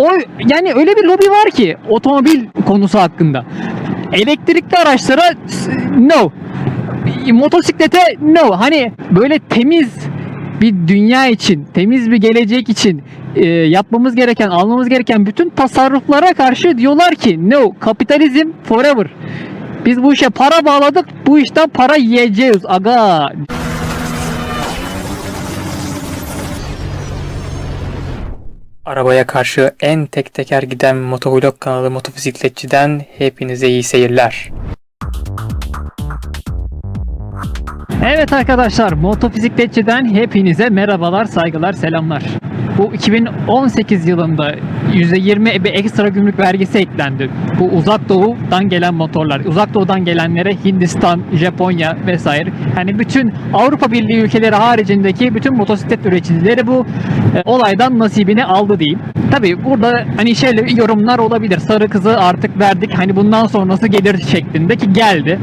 o yani öyle bir lobi var ki otomobil konusu hakkında. Elektrikli araçlara no. Motosiklete no. Hani böyle temiz bir dünya için, temiz bir gelecek için e, yapmamız gereken, almamız gereken bütün tasarruflara karşı diyorlar ki no, kapitalizm forever. Biz bu işe para bağladık, bu işten para yiyeceğiz aga. Arabaya karşı en tek teker giden motovlog kanalı Motofisikletçi'den hepinize iyi seyirler. Evet arkadaşlar, Motofisikletçi'den hepinize merhabalar, saygılar, selamlar. Bu 2018 yılında %20 bir ekstra gümrük vergisi eklendi. Bu uzak doğudan gelen motorlar. Uzak doğudan gelenlere Hindistan, Japonya vesaire. Hani bütün Avrupa Birliği ülkeleri haricindeki bütün motosiklet üreticileri bu e, olaydan nasibini aldı diyeyim. Tabi burada hani şöyle yorumlar olabilir. Sarı kızı artık verdik. Hani bundan sonrası gelir şeklinde ki geldi.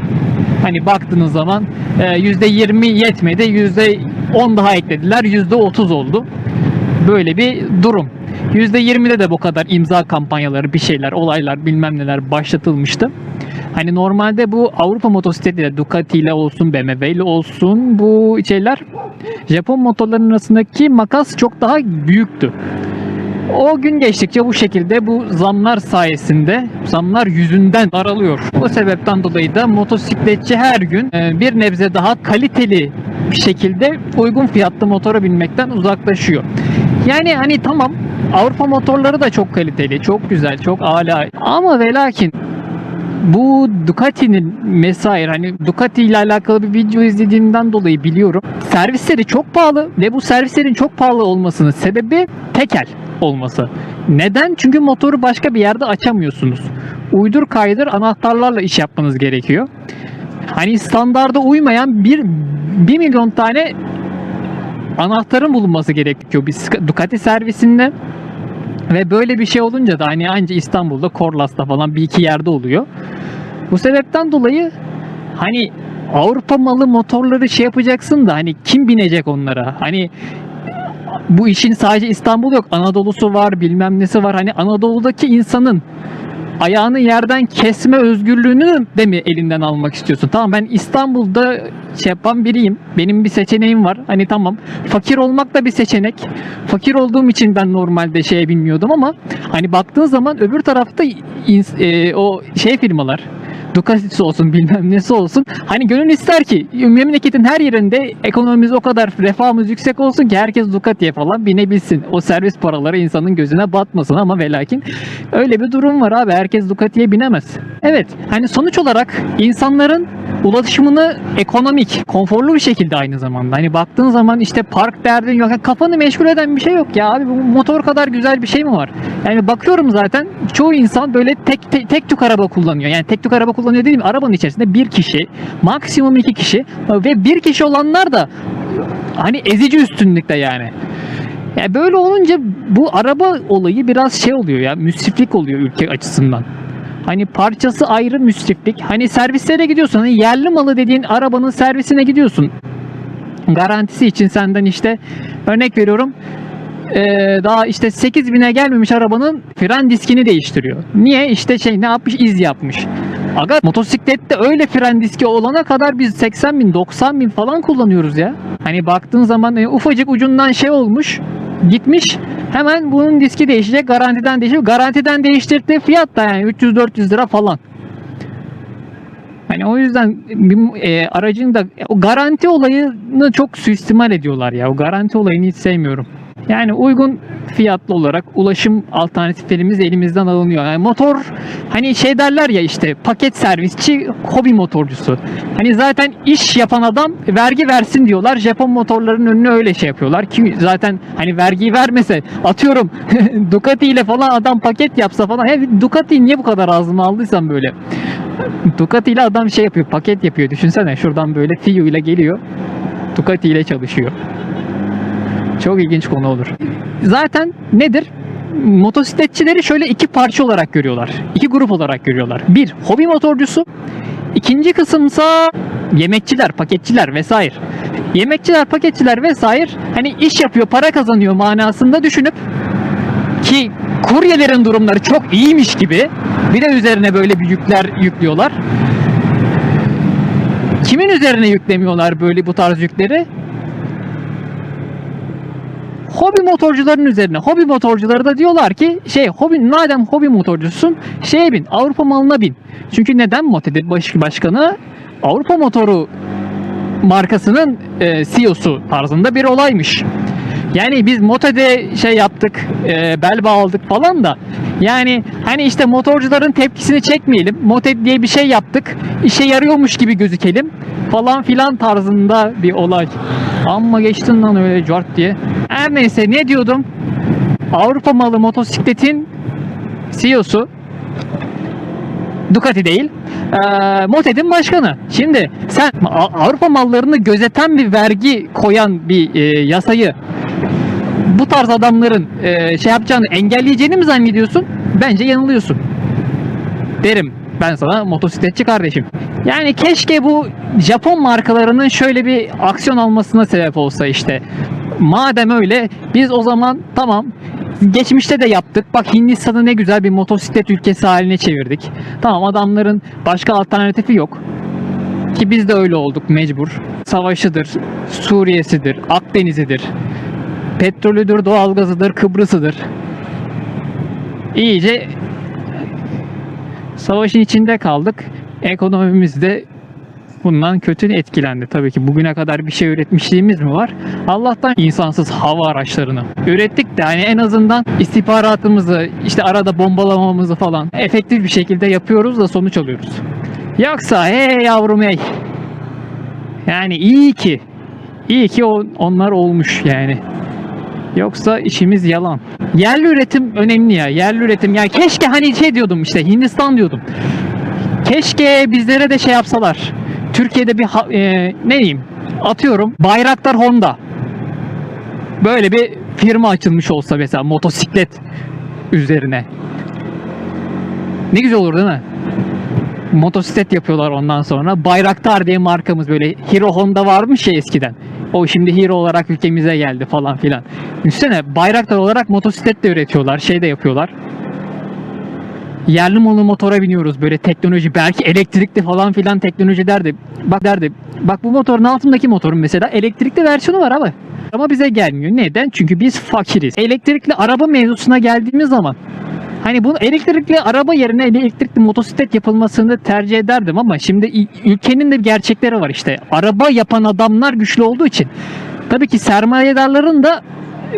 Hani baktığınız zaman e, %20 yetmedi. %10 daha eklediler. %30 oldu. Böyle bir durum. %20'de de bu kadar imza kampanyaları, bir şeyler, olaylar, bilmem neler başlatılmıştı. Hani normalde bu Avrupa motosikletiyle Ducati ile olsun, BMW ile olsun bu şeyler Japon motorların arasındaki makas çok daha büyüktü. O gün geçtikçe bu şekilde bu zamlar sayesinde zamlar yüzünden daralıyor. Bu sebepten dolayı da motosikletçi her gün e, bir nebze daha kaliteli bir şekilde uygun fiyatlı motora binmekten uzaklaşıyor. Yani hani tamam Avrupa motorları da çok kaliteli, çok güzel, çok âlâ. Ama ve lakin bu Ducati'nin mesair hani Ducati ile alakalı bir video izlediğimden dolayı biliyorum. Servisleri çok pahalı ve bu servislerin çok pahalı olmasının sebebi tekel olması. Neden? Çünkü motoru başka bir yerde açamıyorsunuz. Uydur kaydır anahtarlarla iş yapmanız gerekiyor. Hani standarda uymayan bir 1 milyon tane anahtarın bulunması gerekiyor bir Ducati servisinde. Ve böyle bir şey olunca da hani anca İstanbul'da Korlas'ta falan bir iki yerde oluyor. Bu sebepten dolayı hani Avrupa malı motorları şey yapacaksın da hani kim binecek onlara? Hani bu işin sadece İstanbul yok. Anadolu'su var, bilmem nesi var. Hani Anadolu'daki insanın ayağını yerden kesme özgürlüğünü de mi elinden almak istiyorsun? Tamam ben İstanbul'da şey yapan biriyim. Benim bir seçeneğim var. Hani tamam fakir olmak da bir seçenek. Fakir olduğum için ben normalde şeye binmiyordum ama hani baktığın zaman öbür tarafta e, o şey firmalar Ducati'si olsun bilmem nesi olsun. Hani gönül ister ki memleketin her yerinde ekonomimiz o kadar refahımız yüksek olsun ki herkes Ducati'ye falan binebilsin. O servis paraları insanın gözüne batmasın ama ve lakin öyle bir durum var abi. Herkes Ducati'ye binemez. Evet hani sonuç olarak insanların ulaşımını ekonomik, konforlu bir şekilde aynı zamanda. Hani baktığın zaman işte park derdin yok. Yani kafanı meşgul eden bir şey yok ya abi. Bu motor kadar güzel bir şey mi var? Yani bakıyorum zaten çoğu insan böyle tek tek, tek tük araba kullanıyor. Yani tek tük araba kullanıyor dediğim arabanın içerisinde bir kişi, maksimum iki kişi ve bir kişi olanlar da hani ezici üstünlükte yani. Ya böyle olunca bu araba olayı biraz şey oluyor ya müsriflik oluyor ülke açısından. Hani parçası ayrı müsriflik. Hani servislere gidiyorsun. Hani yerli malı dediğin arabanın servisine gidiyorsun. Garantisi için senden işte örnek veriyorum ee, daha işte 8000'e gelmemiş arabanın fren diskini değiştiriyor. Niye? İşte şey ne yapmış? iz yapmış. Aga motosiklette öyle fren diski olana kadar biz 80 bin 90 bin falan kullanıyoruz ya. Hani baktığın zaman e, ufacık ucundan şey olmuş gitmiş hemen bunun diski değişecek garantiden değişecek. Garantiden değiştirdiği fiyat da yani 300-400 lira falan. Hani o yüzden bir, e, aracın da o garanti olayını çok suistimal ediyorlar ya. O garanti olayını hiç sevmiyorum. Yani uygun fiyatlı olarak ulaşım alternatiflerimiz elimizden alınıyor. Yani motor hani şey derler ya işte paket servisçi hobi motorcusu. Hani zaten iş yapan adam vergi versin diyorlar. Japon motorların önüne öyle şey yapıyorlar ki zaten hani vergiyi vermese atıyorum Ducati ile falan adam paket yapsa falan. Ya Ducati niye bu kadar ağzıma aldıysan böyle. Ducati ile adam şey yapıyor paket yapıyor. Düşünsene şuradan böyle Fiu ile geliyor. Ducati ile çalışıyor. Çok ilginç konu olur. Zaten nedir? Motosikletçileri şöyle iki parça olarak görüyorlar. İki grup olarak görüyorlar. Bir, hobi motorcusu. İkinci kısımsa yemekçiler, paketçiler vesaire. Yemekçiler, paketçiler vesaire hani iş yapıyor, para kazanıyor manasında düşünüp ki kuryelerin durumları çok iyiymiş gibi bir de üzerine böyle bir yükler yüklüyorlar. Kimin üzerine yüklemiyorlar böyle bu tarz yükleri? Hobi motorcuların üzerine. Hobi motorcuları da diyorlar ki şey hobi madem hobi motorcusun şeye bin Avrupa malına bin. Çünkü neden Mote'de baş, başkanı Avrupa motoru markasının e, CEO'su tarzında bir olaymış. Yani biz Mote'de şey yaptık, e, bel bağladık falan da yani hani işte motorcuların tepkisini çekmeyelim. Mote diye bir şey yaptık. işe yarıyormuş gibi gözükelim falan filan tarzında bir olay. Amma geçtin lan öyle cart diye. Her neyse ne diyordum? Avrupa malı motosikletin CEO'su Ducati değil. Ee, Moted'in başkanı. Şimdi sen Avrupa mallarını gözeten bir vergi koyan bir e, yasayı bu tarz adamların e, şey yapacağını engelleyeceğini mi zannediyorsun? Bence yanılıyorsun. Derim ben sana motosikletçi kardeşim. Yani keşke bu Japon markalarının şöyle bir aksiyon almasına sebep olsa işte. Madem öyle biz o zaman tamam geçmişte de yaptık. Bak Hindistan'ı ne güzel bir motosiklet ülkesi haline çevirdik. Tamam adamların başka alternatifi yok. Ki biz de öyle olduk mecbur. Savaşıdır, Suriye'sidir, Akdeniz'idir, petrolüdür, doğalgazıdır, Kıbrıs'ıdır. İyice savaşın içinde kaldık. Ekonomimiz de bundan kötü etkilendi. Tabii ki bugüne kadar bir şey üretmişliğimiz mi var? Allah'tan insansız hava araçlarını ürettik de hani en azından istihbaratımızı işte arada bombalamamızı falan efektif bir şekilde yapıyoruz da sonuç alıyoruz. Yoksa hey yavrum hey. Yani iyi ki iyi ki o- onlar olmuş yani. Yoksa işimiz yalan. Yerli üretim önemli ya. Yerli üretim. Ya keşke hani şey diyordum işte Hindistan diyordum. Keşke bizlere de şey yapsalar. Türkiye'de bir e, ne diyeyim atıyorum Bayraktar Honda. Böyle bir firma açılmış olsa mesela motosiklet üzerine. Ne güzel olur değil mi? Motosiklet yapıyorlar ondan sonra. Bayraktar diye markamız böyle Hero Honda varmış ya eskiden. O şimdi Hero olarak ülkemize geldi falan filan. Düşünsene Bayraktar olarak motosiklet de üretiyorlar. Şey de yapıyorlar. Yerli malı motora biniyoruz böyle teknoloji belki elektrikli falan filan teknoloji derdi. Bak derdi. Bak bu motorun altındaki motorun mesela elektrikli versiyonu var abi. Ama bize gelmiyor. Neden? Çünkü biz fakiriz. Elektrikli araba mevzusuna geldiğimiz zaman Hani bunu elektrikli araba yerine elektrikli motosiklet yapılmasını tercih ederdim ama şimdi ülkenin de gerçekleri var işte. Araba yapan adamlar güçlü olduğu için. Tabii ki sermayedarların da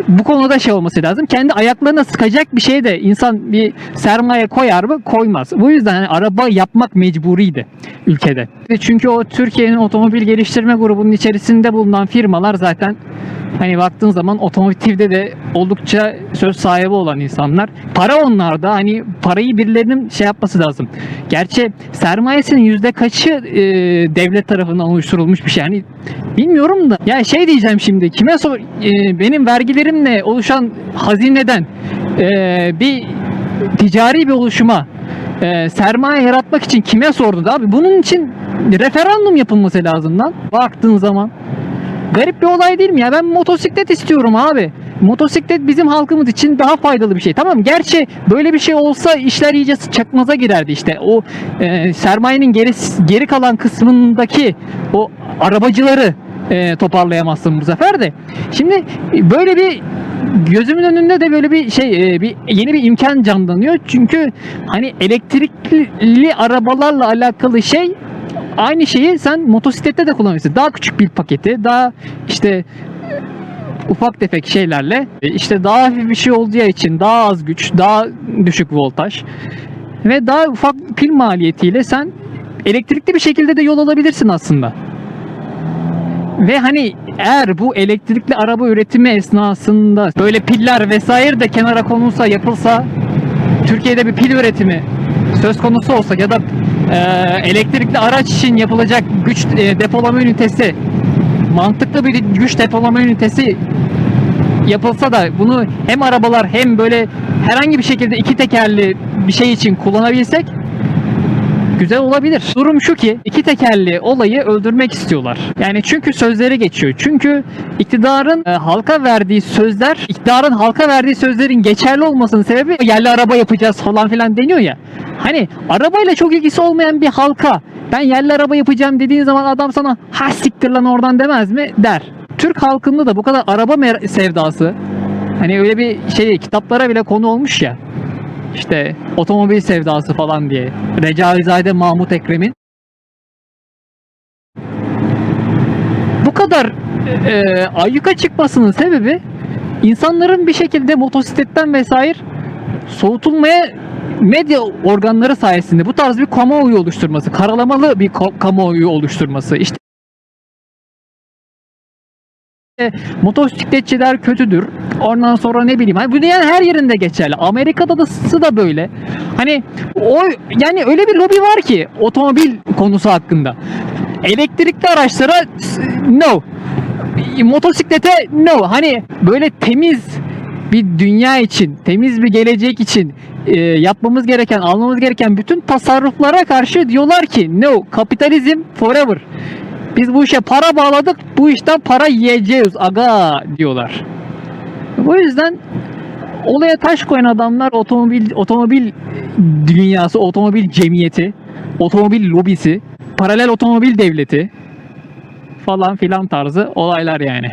bu konuda şey olması lazım. Kendi ayaklarına sıkacak bir şey de insan bir sermaye koyar mı? Koymaz. Bu yüzden hani araba yapmak mecburiydi ülkede. Çünkü o Türkiye'nin otomobil geliştirme grubunun içerisinde bulunan firmalar zaten hani baktığın zaman otomotivde de oldukça söz sahibi olan insanlar. Para onlarda hani parayı birilerinin şey yapması lazım. Gerçi sermayesinin yüzde kaçı e, devlet tarafından oluşturulmuş bir şey. Yani bilmiyorum da. Ya şey diyeceğim şimdi kime sor e, benim vergilerimle oluşan hazineden e, bir ticari bir oluşuma e, sermaye yaratmak için kime sordun abi? Bunun için referandum yapılması lazım lan. Baktığın zaman. Garip bir olay değil mi ya? Ben motosiklet istiyorum abi. Motosiklet bizim halkımız için daha faydalı bir şey. Tamam gerçi böyle bir şey olsa işler iyice çakmaza girerdi işte. O e, sermayenin geri, geri kalan kısmındaki o arabacıları e, toparlayamazsın bu sefer de. Şimdi böyle bir gözümün önünde de böyle bir şey e, bir yeni bir imkan canlanıyor. Çünkü hani elektrikli arabalarla alakalı şey aynı şeyi sen motosiklette de kullanabilirsin. Daha küçük bir paketi, daha işte ufak tefek şeylerle e, işte daha hafif bir şey olacağı için daha az güç, daha düşük voltaj ve daha ufak pil maliyetiyle sen elektrikli bir şekilde de yol alabilirsin aslında. Ve hani eğer bu elektrikli araba üretimi esnasında böyle piller vesaire de kenara konulsa yapılsa Türkiye'de bir pil üretimi söz konusu olsa ya da e, elektrikli araç için yapılacak güç e, depolama ünitesi mantıklı bir güç depolama ünitesi yapılsa da bunu hem arabalar hem böyle herhangi bir şekilde iki tekerli bir şey için kullanabilsek güzel olabilir. Durum şu ki iki tekerli olayı öldürmek istiyorlar. Yani çünkü sözleri geçiyor. Çünkü iktidarın e, halka verdiği sözler, iktidarın halka verdiği sözlerin geçerli olmasının sebebi yerli araba yapacağız falan filan deniyor ya. Hani arabayla çok ilgisi olmayan bir halka ben yerli araba yapacağım dediğin zaman adam sana ha siktir lan oradan demez mi? Der. Türk halkında da bu kadar araba sevdası hani öyle bir şey kitaplara bile konu olmuş ya. İşte otomobil sevdası falan diye. Recaizade Mahmut Ekrem'in. Bu kadar e, ayyuka çıkmasının sebebi insanların bir şekilde motosikletten vesaire soğutulmaya medya organları sayesinde bu tarz bir kamuoyu oluşturması, karalamalı bir ka- kamuoyu oluşturması. İşte motosikletçiler kötüdür. Ondan sonra ne bileyim. Hani bu dünyanın her yerinde geçerli. Amerika'da da sı da böyle. Hani o yani öyle bir lobi var ki otomobil konusu hakkında. Elektrikli araçlara no. Motosiklete no. Hani böyle temiz bir dünya için, temiz bir gelecek için e, yapmamız gereken, almamız gereken bütün tasarruflara karşı diyorlar ki no, kapitalizm forever. Biz bu işe para bağladık, bu işten para yiyeceğiz aga diyorlar. Bu yüzden olaya taş koyan adamlar otomobil otomobil dünyası, otomobil cemiyeti, otomobil lobisi, paralel otomobil devleti falan filan tarzı olaylar yani.